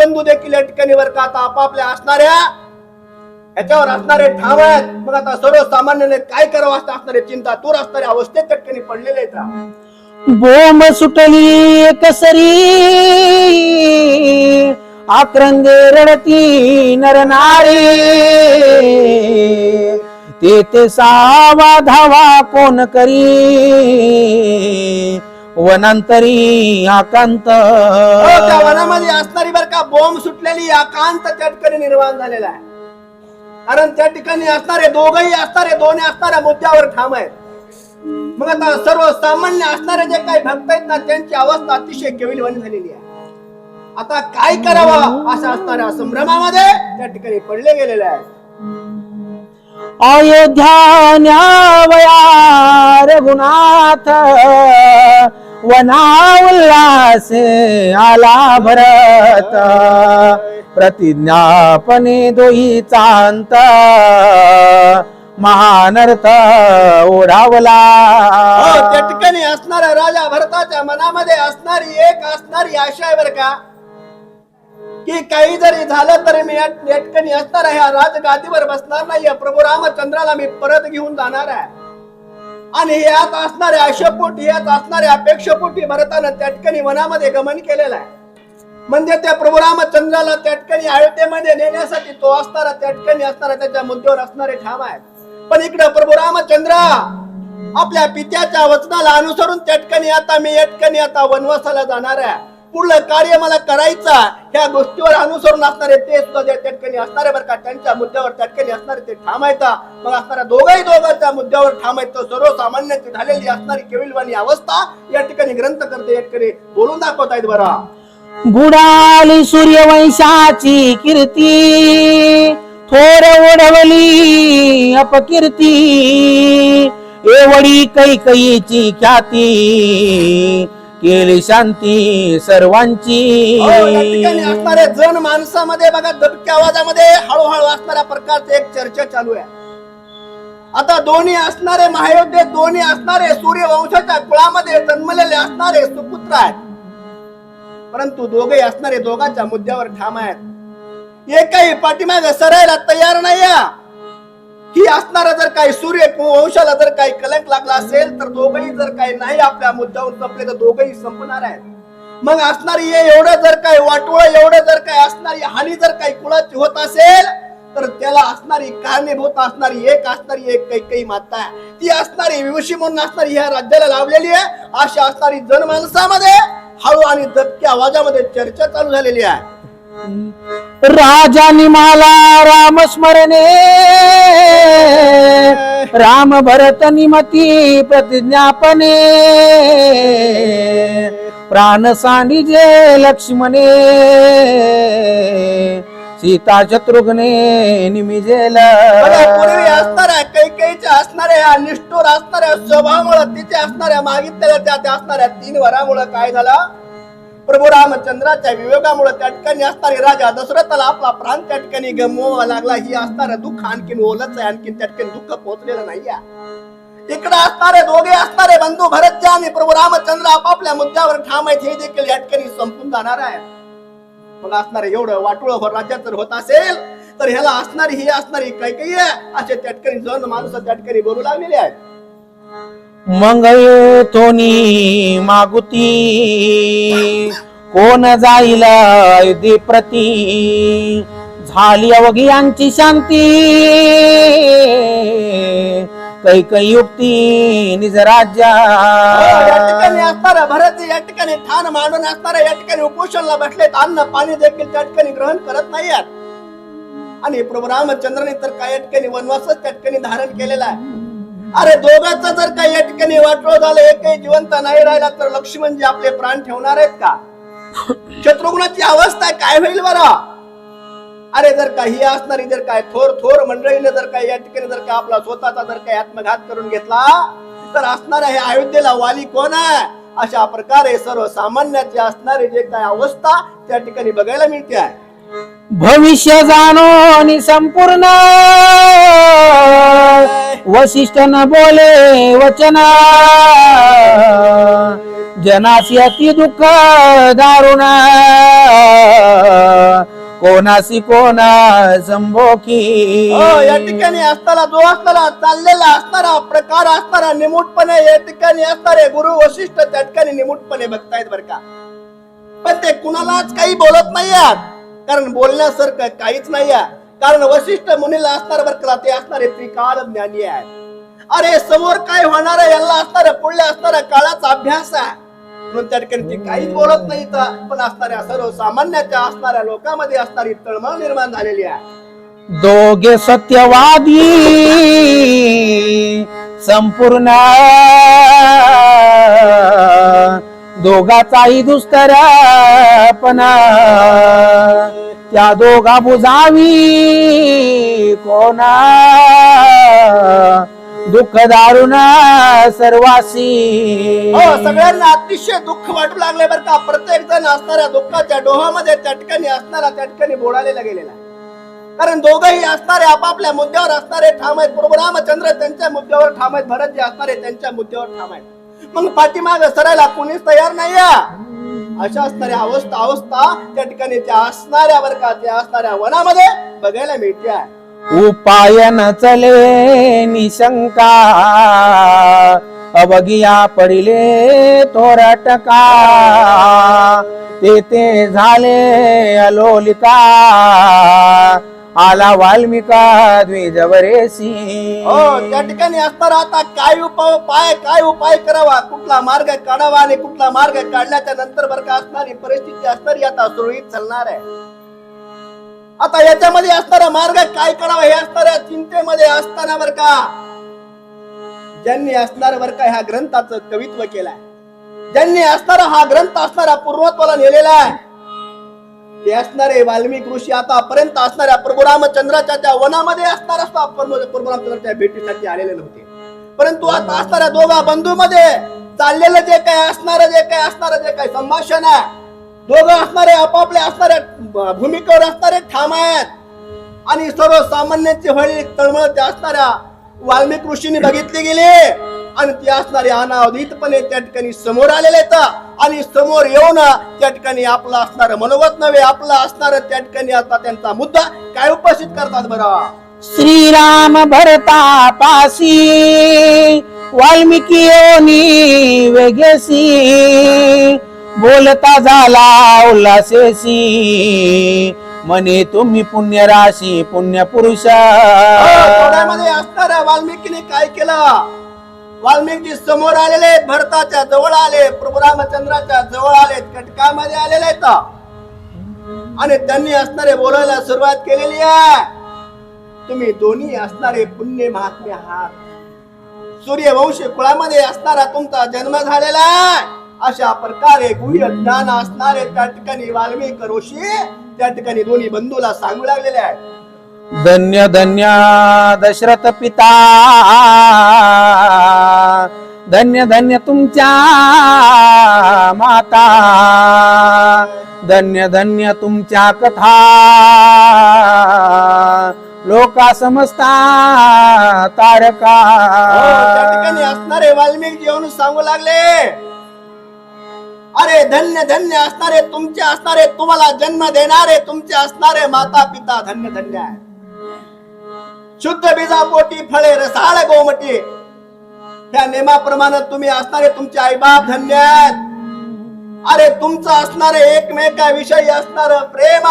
बंधू देखील या ठिकाणी वर का आता आपापल्या असणाऱ्या याच्यावर असणारे ठाव आहेत. मग आता सर्वसामान्याने काय करावं असं असणारे चिंता तूर असणाऱ्या अवस्थेत त्या ठिकाणी पडलेले आहेत. बोंब सुटली कसरी आक्रंदे रडती नरनारी तेथे सावा धावा कोण करी? वनांतरी आकांत. हो, त्या वनामध्ये असणारी बर का बॉम्ब सुटलेली एकांत त्या ठिकाणी निर्माण झालेला आहे. कारण त्या ठिकाणी असणारे दोघही असणारे दोन्ही असणाऱ्या मुद्द्यावर ठाम आहेत. मग आता सर्वसामान्य असणारे जे काही भक्त आहेत ना त्यांची अवस्था अतिशय केविलवाणी झालेली आहे. आता काय करावं अशा असणाऱ्या संभ्रमामध्ये त्या ठिकाणी पडले गेलेले आहेत. अयोध्या न्यावया रघुनाथ. वना उल्लास आला भरत. प्रतिज्ञापने दोही चांत. महानर्थ ओढावला. हो, त्या ठिकाणी असणाऱ्या राजा भरताच्या मनामध्ये असणारी एक असणारी आशा आहे बरं का? की काही जरी झालं तरी मी या ठिकाणी असणार आहे. ह्या राजगादीवर बसणार नाही. प्रभू रामचंद्राला मी परत घेऊन जाणार आहे. आणि यात असणाऱ्या आशेपोटी यात असणाऱ्या अपेक्षापोटी भरतानं त्या ठिकाणी वनामध्ये गमन केलेलं आहे. म्हणजे त्या प्रभू रामचंद्राला त्या ठिकाणी अयोध्येमध्ये नेण्यासाठी तो असणारा त्या ठिकाणी असणारा त्याच्या मुद्द्यावर असणारे ठाम आहेत. पण इकडे प्रभू रामचंद्र आपल्या पित्याच्या वचनाला अनुसरून त्या ठिकाणी आता मी या ठिकाणी आता वनवासाला जाणार आहे. पुढलं कार्य मला करायचं ह्या गोष्टीवर अनुसरून असणारे ते सुद्धा त्या त्या ठिकाणी असणारे बरं का त्यांच्या मुद्द्यावर त्या ठिकाणी असणारे ते ठाम मग असणाऱ्या दोघाही दोघांच्या मुद्द्यावर ठामायचं सर्वसामान्यांची तर सर्वसामान्याची झालेली असणारी केविलवाणी अवस्था या ठिकाणी ग्रंथ करते या ठिकाणी बोलून दाखवत आहेत बरं. बुडाली सूर्यवंशाची कीर्ती थोर ओढवली अपकीर्ती एवढी कैकईची ख्याती केली शांती सर्वांची. हो, या ठिकाणी असणारे जण माणसामध्ये बघा दबक्या आवाजामध्ये हळूहळू असणाऱ्या प्रकारचे एक चर्चा चालू आहे. आता दोन्ही असणारे महायोद्धे दोन्ही असणारे सूर्यवंशाच्या कुळामध्ये जन्मलेले असणारे सुपुत्र आहेत. परंतु दोघे असणारे दोघांच्या मुद्द्यावर ठाम आहेत. एकही पाठीमागे सरायला तयार नाही आहे. ही असणारा जर काही सूर्य वंशाला जर काही कलंक लागला असेल तर दोघही जर काही नाही आपल्या मुद्द्यावर संपले तर दोघही संपणार आहेत. मग असणारी एवढं जर काही वाटोळ एवढं जर काही असणारी हानी जर काही कुळाची होत असेल तर त्याला असणारी कारणीभूत असणारी एक असणारी एक काही काही माता आहे. ती असणारी विवशी म्हणून असणारी ह्या राज्याला लावलेली आहे. अशी असणारी जनमानसामध्ये हळू आणि दबक्या आवाजामध्ये चर्चा चालू झालेली आहे. राजानी मला राम स्मरणे राम भरत निमती प्रतिज्ञापने प्राण सांडिजे लक्ष्मणे. सीता शत्रुघ्ने निमिजेल पूर्वी असणाऱ्या कैकेच्या असणाऱ्या निष्ठुर असणाऱ्या स्वभावामुळे तिथे असणाऱ्या मागितलेल्या त्या त्या असणाऱ्या तीन वरामुळे काय झालं? प्रभू रामचंद्राच्या विवेकामुळे त्या ठिकाणी असणारे राजा दशरथाला आपला प्राण त्या ठिकाणी गमवावा लागला. ही असणारं दुःख आणखीन ओलच आहे. आणखीन त्या ठिकाणी दुःख पोहोचलेलं नाहीये. इकडे असणारे दोघे असणारे बंधू भरतचे आणि प्रभू रामचंद्र आपापल्या मुद्द्यावर ठाम आहेत हे देखील या ठिकाणी संपून जाणार आहे. मग असणार एवढं वाटुळ हो राज्यात जर होत असेल तर ह्याला असणारी ही असणारी काही काही आहे. असे त्या ठिकाणी जण माणसं त्या ठिकाणी बोलू लागलेले आहेत. मंगळ थोनी मागुती. कोण जाईल अयोध्ये प्रती? झाली अवघी यांची शांती. काही काही युक्ती निज राज्या. या ठिकाणी असणारा भरत या ठिकाणी ठाण मांडून असणारा या ठिकाणी उपोषणला बसलेत. अन्न पाणी देखील त्या ठिकाणी ग्रहण करत नाही आणि प्रभू रामचंद्राने तर काय या ठिकाणी वनवासच त्या ठिकाणी धारण केलेला आहे. अरे दोघांचा जर काही या ठिकाणी वाटोळ झालं एकही जिवंत नाही राहिला तर लक्ष्मणजी आपले प्राण ठेवणार आहेत का? शत्रुघ्नाची अवस्था काय होईल बरा? अरे जर काही असणारी जर काय थोर थोर मंडळीने जर काय या ठिकाणी जर का आपला स्वतःचा जर काही आत्मघात करून घेतला तर असणार हे अयोध्येला वाली कोण आहे? अशा प्रकारे सर्वसामान्याची असणारी जे काय अवस्था त्या ठिकाणी बघायला मिळते आहे. भविष्य जाणो आणि संपूर्ण वशिष्ठ न बोले वचन. जनासी अति दुःख दारुण. कोणाशी कोणा संभोखी. हो, या ठिकाणी असताना जो असताना चाललेला असताना प्रकार असताना निमूटपणे या ठिकाणी असणारे गुरु वशिष्ठ त्या ठिकाणी निमूटपणे बघतायत बर का. पण ते कुणालाच काही बोलत नाही कारण बोलण्यासारखं काहीच नाही आहे कारण वशिष्ठ मुनीला असणार बर ते असणारे त्रिकाळ ज्ञानी आहे अरे समोर काय होणार आहे याला असणार पुढल्या असणारा काळाचा अभ्यास आहे. म्हणून त्या ठिकाणी ती काहीच बोलत नाही तर पण असणाऱ्या सर्वसामान्याच्या असणाऱ्या लोकांमध्ये असणारी तळमळ निर्माण झालेली आहे. दोघे सत्यवादी संपूर्ण दोघाचाही दुस्तरापणा त्या दोघा बुजावी कोणा? दुःख दारुण सर्वासी. हो सगळ्यांना अतिशय दुःख वाटू लागले बरं का. प्रत्येक जण असणाऱ्या दुःखाच्या डोहामध्ये त्या ठिकाणी असणारा त्या ठिकाणी बोडालेला गेलेला कारण दोघही असणारे आपापल्या मुद्द्यावर असणारे ठाम आहेत. प्रभू रामचंद्र त्यांच्या मुद्द्यावर ठाम आहेत. भरत जे असणारे त्यांच्या मुद्द्यावर ठाम आहेत. मग पाठीमाग सरायला कोणीच तयार नाही अशा असणाऱ्या अवस्था अवस्था त्या ठिकाणी त्या असणाऱ्या बर का त्या असणाऱ्या वनामध्ये बघायला मिळते आहे उपाय न चले निशंका अवगिया पडिले तोरटका ते ते झाले अलोलिका आला वाल्मिका द्विजवरेसी हो त्या ठिकाणी असताना आता काय उपाय पाय काय उपाय करावा? कुठला मार्ग काढावा आणि कुठला मार्ग काढल्याच्या नंतर बर का असणारी परिस्थिती असणारी आता सुरळीत चालणार आहे. आता याच्यामध्ये असणारा मार्ग काय करावा हे असणाऱ्या चिंतेमध्ये असताना बर का ज्यांनी असणार बर का ह्या ग्रंथाचं कवित्व केलंय. ज्यांनी असणारा हा ग्रंथ असणारा पूर्णत्वाला नेलेला आहे. ते असणारे वाल्मिक ऋषी आतापर्यंत असणाऱ्या प्रभू रामचंद्राच्या त्या वनामध्ये असणार असता. म्हणजे प्रभू रामचंद्राच्या भेटीसाठी आलेले नव्हते. परंतु आता असणाऱ्या दोघा बंधू मध्ये चाललेलं जे काय असणार जे काय असणार जे काय संभाषण आहे दोघं असणारे आपापल्या असणाऱ्या भूमिकेवर असणारे ठाम आहेत. आणि सर्वसामान्यांची व्हायली तळमळ त्या असणाऱ्या वाल्मिक ऋषींनी बघितली गेली. आणि ती असणारे अनावधितपणे त्या ठिकाणी समोर आलेले आणि समोर येऊन त्या ठिकाणी आपलं असणार मनोगत नव्हे आपलं असणार त्या ठिकाणी आता त्यांचा मुद्दा काय उपस्थित करतात बरं? श्रीराम भरता पासी वाल्मिकी वेगेसी बोलता झाला उल्हासेसी. म्हणे तुम्ही पुण्य राशी पुण्य पुरुष असणाऱ्या वाल्मिकीने काय केलं? वाल्मिकी समोर आलेले आहेत भरताच्या जवळ आले प्रभू रामचंद्राच्या जवळ आले कटकामध्ये आलेले आहेत. आणि त्यांनी असणारे बोलायला सुरुवात केलेली आहे. तुम्ही दोन्ही असणारे पुण्य महात्मे आहात. सूर्यवंशी कुळामध्ये असणारा तुमचा जन्म झालेला आहे. अशा प्रकारे गुह्य ज्ञान असणारे त्या ठिकाणी वाल्मिक ऋषी त्या ठिकाणी दोन्ही बंधूला सांगू लागलेले आहेत. धन्य धन्य दशरथ पिता. धन्य धन्य तुमच्या माता. धन्य धन्य तुमच्या कथा. लोका समजता तारका. हो, ठिकाणी असणारे वाल्मिक येऊन सांगू लागले. अरे धन्य धन्य असणारे तुमचे असणारे तुम्हाला जन्म देणारे तुमचे असणारे माता पिता धन्य धन्य आहे शुद्ध बीजापोटी फळे रसाळ गोमटी त्या नियमाप्रमाणे तुम्ही असणारे तुमचे आईबाप धन्य आहेत. अरे तुमचं असणारे एकमेकाविषयी असणार प्रेम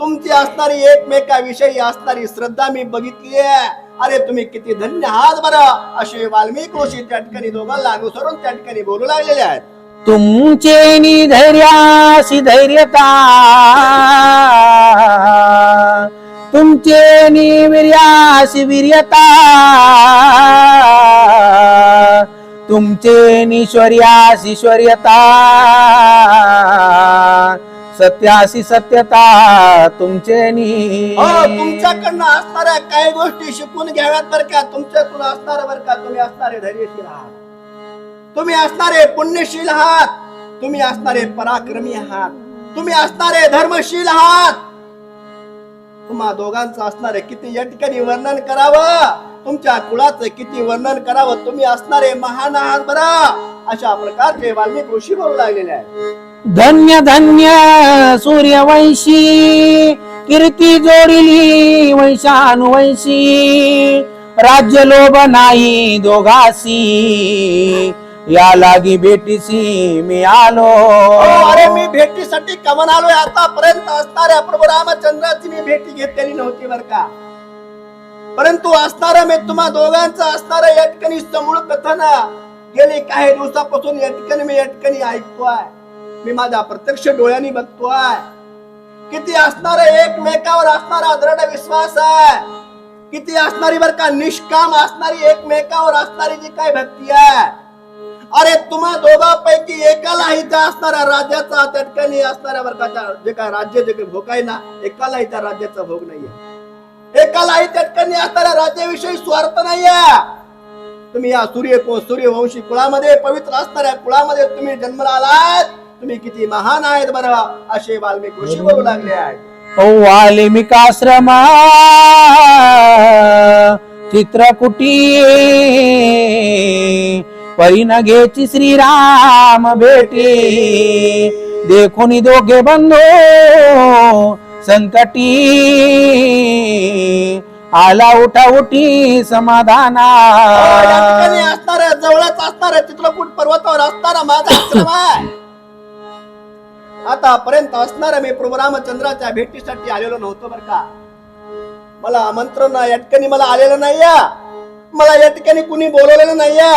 तुमची असणारी एकमेकाविषयी असणारी श्रद्धा मी बघितली आहे. अरे तुम्ही किती धन्य आहात बरं. असे वाल्मिक ऋषी त्या ठिकाणी दोघांना अनुसरून त्या ठिकाणी बोलू लागलेले आहेत. तुमचे निधैर्याशी धैर्यता. तुमचे निवीर्याशी वीर्यता. तुमचे निश्वर्याशिश्वर्यता सत्याशी सत्यता तुमचे नि. हो, तुमच्याकडनं असणाऱ्या काही गोष्टी शिकून घ्याव्यात बरं का. तुमच्यातून असणार बरं का. तुम्ही असणारे धैर्यशील आहात. तुम्ही असणारे पुण्यशील आहात. तुम्ही असणारे पराक्रमी आहात. तुम्ही असणारे धर्मशील आहात. तुम्हा दोघांचं असणारे किती या ठिकाणी वर्णन करावं? तुमच्या कुळाचं किती वर्णन करावं? तुम्ही असणारे महान आहात बरं. अशा प्रकारचे वाल्मिक ऋषी बोलू लागलेले आहेत. धन्य धन्य सूर्यवंशी कीर्ती जोडिली वंशानुवंशी. राज्य लोभ नाही दोघासी या लागी भेटीसी मी आलो. अरे मी भेटीसाठी कमन आलोय. आतापर्यंत असणाऱ्या प्रभू रामचंद्राची मी भेटी घेतलेली नव्हती बर का. परंतु असणारा मी तुम्हा दोघांचा असणारा या ठिकाणी समूळ कथन गेली काही दिवसापासून या ठिकाणी मी या ठिकाणी ऐकतोय. मी माझ्या प्रत्यक्ष डोळ्यांनी बघतोय. किती असणार एकमेकावर असणारा दृढ विश्वास आहे. किती असणारी बर का निष्काम असणारी एकमेकावर असणारी जी काय भक्ती आहे. अरे तुम्हा दोघांपैकी एकाला इथं असणाऱ्या राज्याचा त्या ठिकाणी असणाऱ्या वर्गाचा जे काय राज्य जे काही भोग आहे ना एकालाही त्या राज्याचा भोग नाहीये. एकाला त्या ठिकाणी असणाऱ्या राज्याविषयी स्वार्थ नाहीये. तुम्ही या सूर्य सूर्यवंशी कुळामध्ये पवित्र असणाऱ्या कुळामध्ये तुम्ही जन्माला आलात तुम्ही किती महान आहेत बरं असे वाल्मिक ऋषी बोलू लागले आहेत. वाल्मिकाश्रमा चित्रकुटी परिण घेची श्रीराम भेटी. देखून दोघे बंधू संकटी आला उठा उठी समाधाना. असणार जवळच असणार जवळच असणाऱ्या चित्रकूट पर्वतावर असणार माझा आश्रम आहे आतापर्यंत असणार मी प्रभू रामचंद्राच्या भेटीसाठी आलेलो नव्हतो बर का. मला आमंत्रण या ठिकाणी मला आलेलं नाहीया. मला या ठिकाणी कुणी बोलवलेलं नाहीया.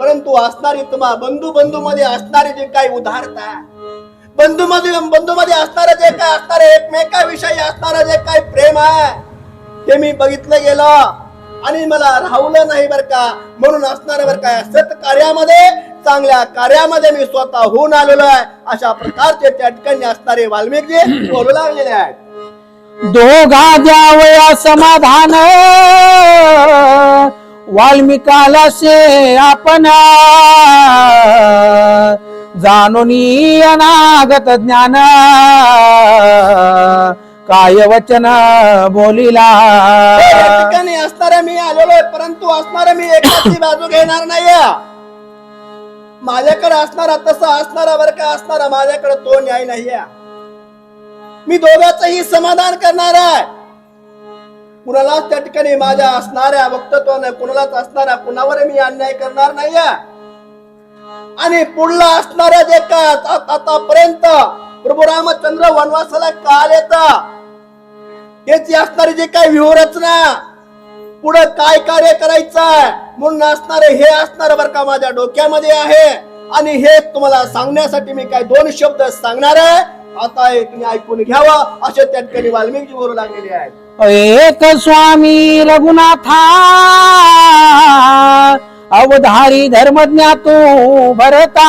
परंतु असणारी तुम्हा बंधू बंधू मध्ये असणारी जे काही उदारता बंधूमध्ये बंधूमध्ये असणारं जे काय असणारे एकमेकाविषयी असणारं जे काही प्रेम आहे ते मी बघितलं गेलं. आणि मला राहवलं नाही बर का. म्हणून असणार बर का सत्कार्यामध्ये चांगल्या कार्यामध्ये मी स्वतः होऊन आलेलो आहे. अशा प्रकारचे त्या ठिकाणी असणारे वाल्मिकजी बोलू लागलेले आहेत. दोघा द्यावया समाधान. वाल्मिकाला से आपण जाणून अनागत ज्ञान. काय वचन बोलिला ठिकाणी असणारे मी आलेलो आहे परंतु असणारे मी एकाची बाजू घेणार नाही माझ्याकडे असणारा तसा असणारा बर का असणारा माझ्याकडे तो न्याय नाही मी दोघांचही समाधान करणार आहे. कुणालाच त्या ठिकाणी माझ्या असणाऱ्या वक्तत्वाने कुणालाच असणाऱ्या कुणावर मी अन्याय करणार नाही आणि पुढला असणाऱ्या जे का आतापर्यंत प्रभू रामचंद्र वनवासाला काल येता त्याची असणारी जे काय व्यूहरचना पुढे काय कार्य करायचं म्हणून असणारे हे असणार बर का माझ्या डोक्यामध्ये आहे. आणि हे तुम्हाला सांगण्यासाठी मी काय दोन शब्द सांगणार आहे आता एक ऐकून घ्यावं असे त्या ठिकाणी वाल्मिकी बोलू लागलेले आहेत. एक स्वामी रघुनाथा अवधारी धर्मज्ञा तू भरता.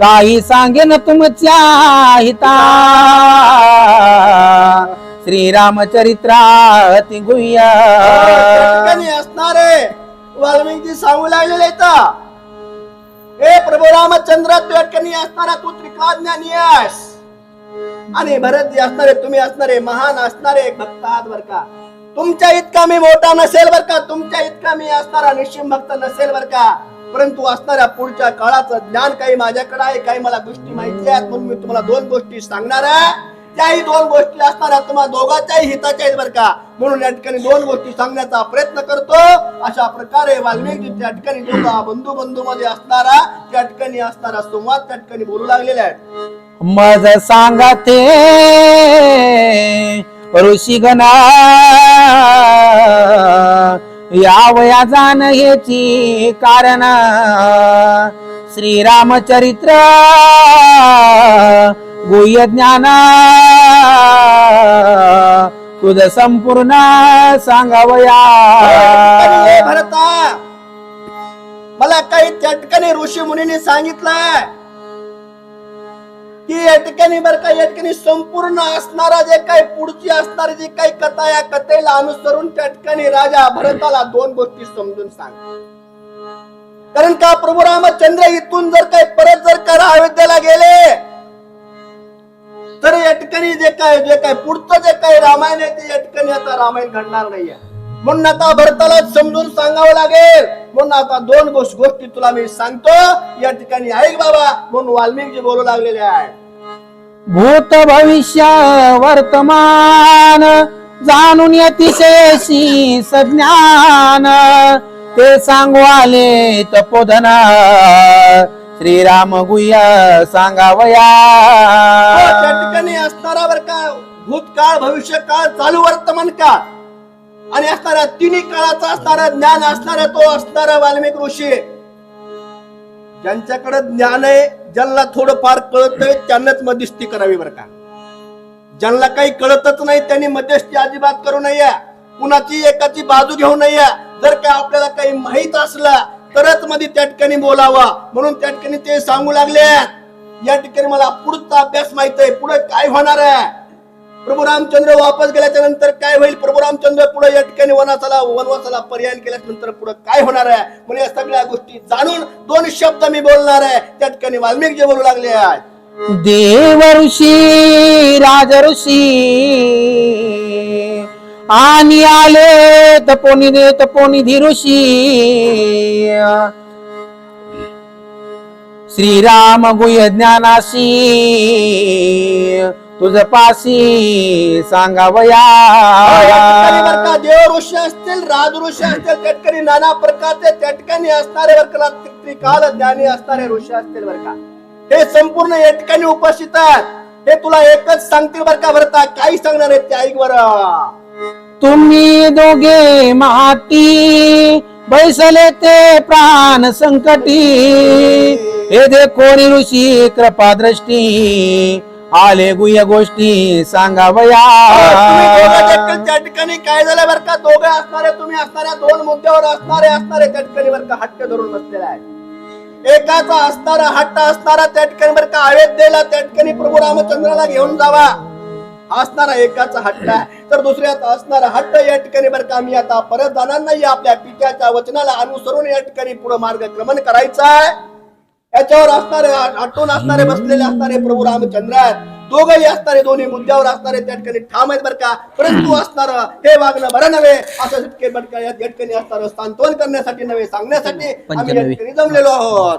काही सांगेन तुमच्या हिता. श्रीरामचरित्राती त्या गुह्य असणारे वाल्मिकी सांगू लागलेले हे प्रभू रामचंद्र तू या असणारा तू त्रिकाज्ञानी आणि भरत असणारे तुम्ही असणारे महान असणारे भक्तात बर का तुमच्या इतका मी मोठा नसेल बर का तुमच्या इतका मी असणारा निश्चिम भक्त नसेल बर का. परंतु असणाऱ्या पुढच्या काळाचं ज्ञान काही माझ्याकडे आहे काही मला गोष्टी माहिती आहेत म्हणून मी तुम्हाला दोन गोष्टी सांगणार आहे. त्याही दोन गोष्टी असणाऱ्या तुम्हाला दोघांच्याही हिताच्या आहेत बर का. म्हणून या ठिकाणी दोन गोष्टी सांगण्याचा प्रयत्न करतो. अशा प्रकारे वाल्मिकी त्या ठिकाणी दोघा बंधू बंधू मध्ये असणारा त्या ठिकाणी असणारा संवाद त्या ठिकाणी बोलू लागलेला आहे. मज सांगा ते ऋषीगणा यावया जाण हेची कारण. श्रीरामचरित्र गुह्य ज्ञान. तुझ संपूर्ण सांगावया. भरता. मला काही त्या ठिकाणी ऋषी मुनीने सांगितलं की या ठिकाणी बरं का या ठिकाणी संपूर्ण असणारा जे काही पुढची असणारी जी काही कथा या कथेला अनुसरून त्या ठिकाणी राजा भरताला दोन गोष्टी समजून सांग. कारण का प्रभू रामचंद्र इथून जर काही परत जर का अयोध्येला गेले तर या ठिकाणी जे काय जे काय पुढचं जे काही रामायण आहे ते या ठिकाणी आता रामायण घडणार नाहीये. म्हणून आता भरताला समजून सांगावं लागेल. म्हणून आता दोन गोष्टी तुला मी सांगतो. या ठिकाणी ऐक बाबा म्हणून वाल्मिकजी बोलू लागलेले आहे भूत भविष्य वर्तमान जाणून अतिशयशी सज्ञान. ते सांगू आले तपोधना श्रीराम गुह्य सांगावया. हो, त्या ठिकाणी असणारा बर का भूतकाळ भविष्य काळ चालू वर्तमान काळ. आणि असणारा तिन्ही काळाचा असणारा ज्ञान असणारा तो असणारा वाल्मिक ऋषी. ज्यांच्याकडे ज्ञान आहे ज्यांना थोडंफार कळतंय त्यांनाच मध्यस्थी करावी बरं का. ज्यांना काही कळतच नाही त्यांनी मध्यस्थी अजिबात करू नये. कुणाची एकाची बाजू घेऊ नये. जर का आपल्याला काही माहीत असला तरच मध्ये त्या ठिकाणी बोलावा. म्हणून त्या ठिकाणी ते सांगू लागले या ठिकाणी मला पुढचा अभ्यास माहीत आहे. पुढे काय होणार आहे? प्रभू रामचंद्र वापस गेल्याच्यानंतर काय होईल? प्रभू रामचंद्र पुढे या ठिकाणी वनाचाला वनवासाला पर्याय केल्याच्यानंतर पुढे काय होणार आहे? म्हणजे या सगळ्या गोष्टी जाणून दोन शब्द मी बोलणार आहे. त्या ठिकाणी वाल्मिक जे बोलू लागले आहेत. देव ऋषी राज ऋषी आणि आले तपोनी दे तपोनिधी ऋषी. श्रीराम गुह्य ज्ञानाशी तुझ पाशी बरं सांगावया का देव ऋषी असतील राज ऋषी असतील त्या ठिकाणी नाना प्रकारचे त्या ठिकाणी असणारे बरं त्रिकाल ज्ञानी असणारे ऋषी असतील बरं का. हे संपूर्ण या ठिकाणी उपस्थित आहेत. हे तुला एकच सांगतील बरं का भरता काही सांगणार आहेत ते ऐक बरं तुम्ही दोघे माती बैसले ते प्राण संकटी. हे दे कोणी ऋषी कृपा दृष्टी आले गुह्य गोष्टी सांगावया. त्या ठिकाणी काय झालं बरं का? दोघे असणारे तुम्ही असणाऱ्या दोन मुद्द्यावर असणारे असणारे त्या ठिकाणी बरं का हट्ट धरून बसलेला आहे एकाचा असणारा हट्ट असणारा त्या ठिकाणी बरं का अयोध्येला त्या ठिकाणी प्रभू रामचंद्राला घेऊन जावा. असणारा एकाचा हट्ट आहे. तर दुसऱ्याचा असणारा हट्ट या ठिकाणी बरं का मी आता परत जाणार नाही. आपल्या पित्याच्या वचनाला अनुसरून या ठिकाणी पुढे मार्गक्रमण करायचं आहे. याच्यावर असणारे आटून असणारे बसलेले असणारे प्रभू रामचंद्र आहेत. दोघही असणारे दोन्ही मुद्द्यावर असणारे त्या ठिकाणी ठाम आहेत बरं का. परंतु असणार हे वागणं बरं नव्हे. असं या ठिकाणी असणार सांत्वन करण्यासाठी नव्हे सांगण्यासाठी आम्ही या ठिकाणी जमलेलो आहोत.